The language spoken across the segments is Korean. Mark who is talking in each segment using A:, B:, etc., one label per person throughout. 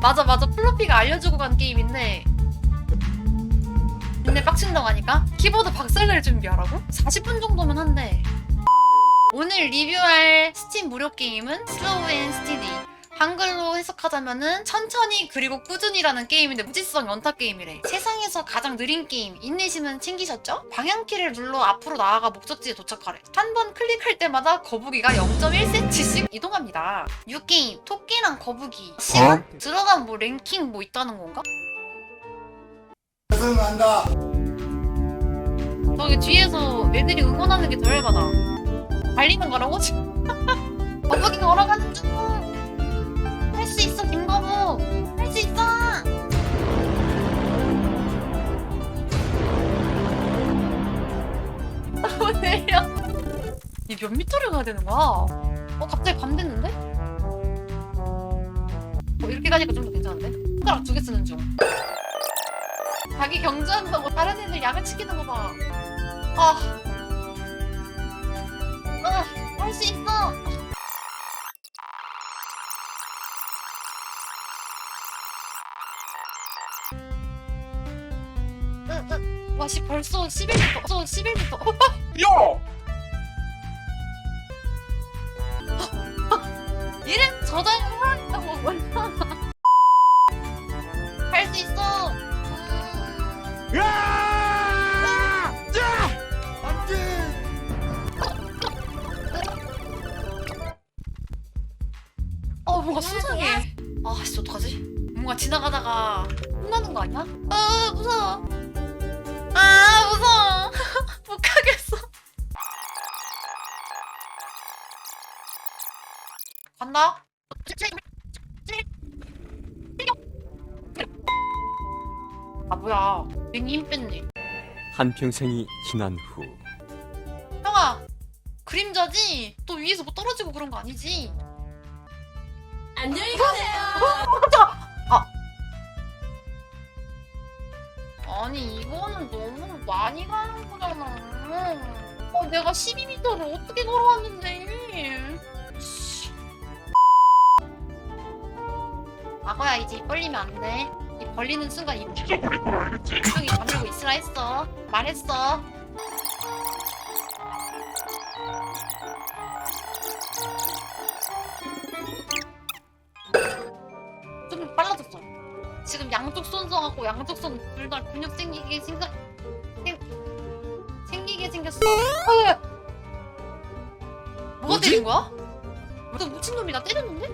A: 맞아 맞아. 플로피가 알려주고 간 게임인데 근데 빡친다고 하니까? 키보드 박살낼 준비하라고? 40분 정도면 한대. 오늘 리뷰할 스팀 무료 게임은 슬로우 앤 스티디 한글로 해석하자면은 천천히 그리고 꾸준히라는 게임인데 무지성 연타 게임이래 세상에서 가장 느린 게임 인내심은 챙기셨죠? 방향키를 눌러 앞으로 나아가 목적지에 도착하래 한 번 클릭할 때마다 거북이가 0.1cm씩 이동합니다 뉴게임 토끼랑 거북이 시간? 들어간 뭐 랭킹 뭐 있다는 건가?
B: 죄송한다.
A: 저기 뒤에서 애들이 응원하는 게 더 열받아 달리는 거라고? 거북이 걸어가는 중 이몇 미터를 가야 되는 거야? 어 갑자기 밤 됐는데? 어, 이렇게 가니까 좀 더 괜찮은데? 손가락 두 개 쓰는 중 자기 경주한다고 다른 애들 야매치기는 거 봐. 아. 아, 할 수 있어. 으, 으. 와, 씨, 벌써 11m, 벌써 11m.
B: 야!
A: 어떡하지? 뭔가 지나가다가 혼나는 거 아니야? 아 무서워. 아 무서워. 못 가겠어. 간다. 아 뭐야? 괜히 힘 뺐네.
C: 한평생이 지난 후
A: 형아 그림자지? 또 위에서 뭐 떨어지고 그런 거 아니지?
D: 안녕히 가세요.
A: 아니 이거는 너무 많이 가는 거잖아. 어, 내가 12m를 어떻게 걸어왔는데? 씨. 악어야 이제 입 벌리면 안 돼. 입 벌리는 순간 입 조용히 다물고 있으라 했어. 말했어. 지금 양쪽 손성하고 양쪽 손 둘 다 근육 생기게 생각 생, 생기게 생겼어. 어, 뭐가
B: 뭐지?
A: 때린 거야? 너 미친놈이 나 때렸는데?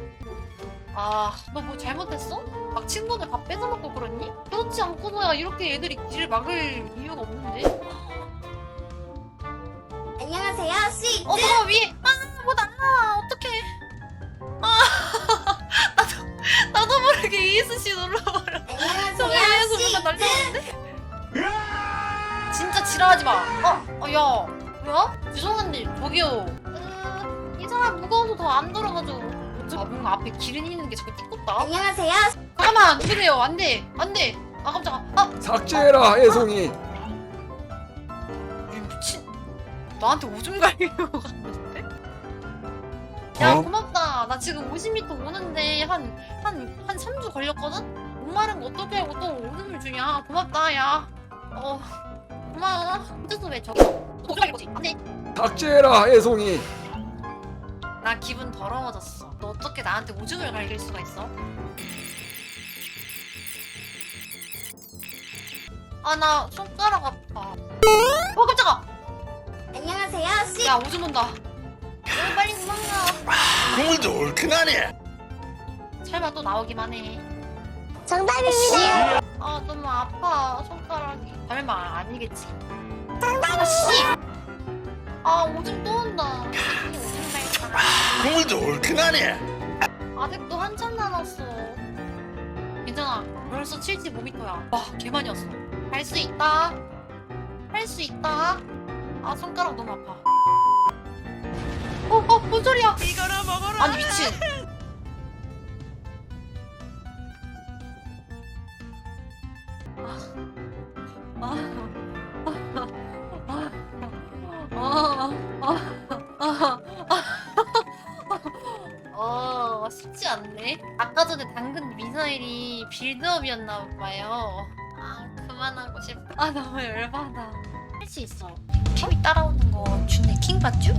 A: 아, 너 뭐 잘못했어? 막 친구들 밥 뺏어먹고 그러니? 그렇지 않고서야 이렇게 애들이 길을 막을 이유가 없는데?
D: 안녕하세요. 씨.
A: 어, 너 위에! 아, 뭐 날라! 어떡해. ESC 눌러버려. 저
D: 안녕하세요.
A: 위에서
D: 씨.
A: 뭔가 날라오는데? 진짜 지랄하지 마. 어, 어, 야. 뭐야? 죄송한데, 저기요. 음, 이 사람 무거워서 더안 들어가죠. 아, 뭔가 앞에 기른 있는 게 자꾸 띠껍다.
D: 안녕하세요.
A: 잠깐만, 누구세요? 안 돼. 안 돼. 아, 깜짝아. 아,
C: 삭제해라 애송이
A: 이 미친. 나한테 오줌 갈려고 갔는데? 야,
B: 어?
A: 고맙 다. 나 지금 50m 오는데 한, 한, 한 3주 걸렸거든? 못 마른 거 어떻게 하고 또 오줌을 주냐? 고맙다, 야. 어, 고마워. 혼자서 왜 저기 오줌 갈린 거지? 안 돼.
C: 삭제해라 애송이
A: 나 기분 더러워졌어. 너 어떻게 나한테 오줌을 갈길 수가 있어? 아, 나 손가락 아파. 어, 깜짝아!
D: 안녕하세요. 씨.
A: 야, 오줌 온다.
B: 국물도 얼큰하네.
A: 설마 또 나오기만 해.
D: 정답입니다.
A: 아, 너무 아파, 손가락이. 설마 아니겠지. 아, 씨! 아, 오줌 또 온다. 오줌.
B: 국물도 얼큰하네.
A: 아직도 한참 남았어. 괜찮아. 벌써 75m야. 와, 개 많이 왔어. 갈수 있다. 할 수 있다. 아, 손가락 너무 아파. 어, 어, 뭔 소리야?
B: 이거나 먹어라.
A: 아니, 미친. 아, 아, 아, 아, 아, 쉽지 않네. 아까 전에 당근 미사일이 빌드업이었나 봐요. 아, 그만하고 싶어. 아, 너무 열받아. 할 수 있어. 캠이 따라오는 거 준내 킹 받쥬?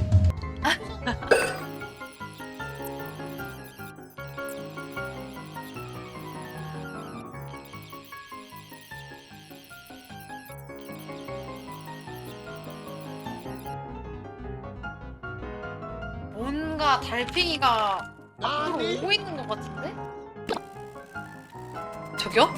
A: 뭔가 달팽이가 앞으로 오고 있는 것 같은데? 저기요?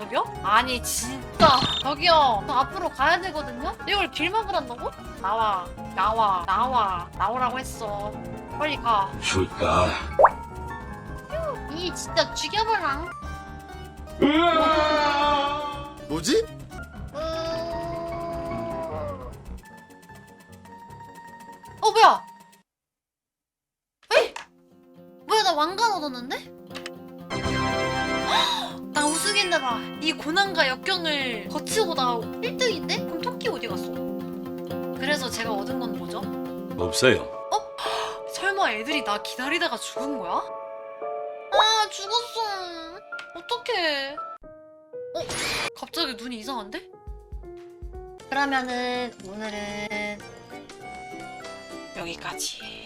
A: 저기요? 아니 진짜 저기요 저 앞으로 가야 되거든요? 이걸 길 막으란다고? 나와 나와 나와 나오라고 했어 빨리 가
B: 줄까?
A: 이 진짜 죽여버랑
B: 뭐지?
A: 어 뭐야 에이 뭐야 나 왕관 얻었는데? 헉, 나 우승했나봐 이 고난과 역경을 거치고 나 1등인데? 그럼 토끼 어디 갔어? 그래서 제가 얻은 건 뭐죠?
B: 없어요.
A: 설마 애들이 나 기다리다가 죽은 거야? 아 죽었어 어떡해 어? 갑자기 눈이 이상한데? 그러면은 오늘은 여기까지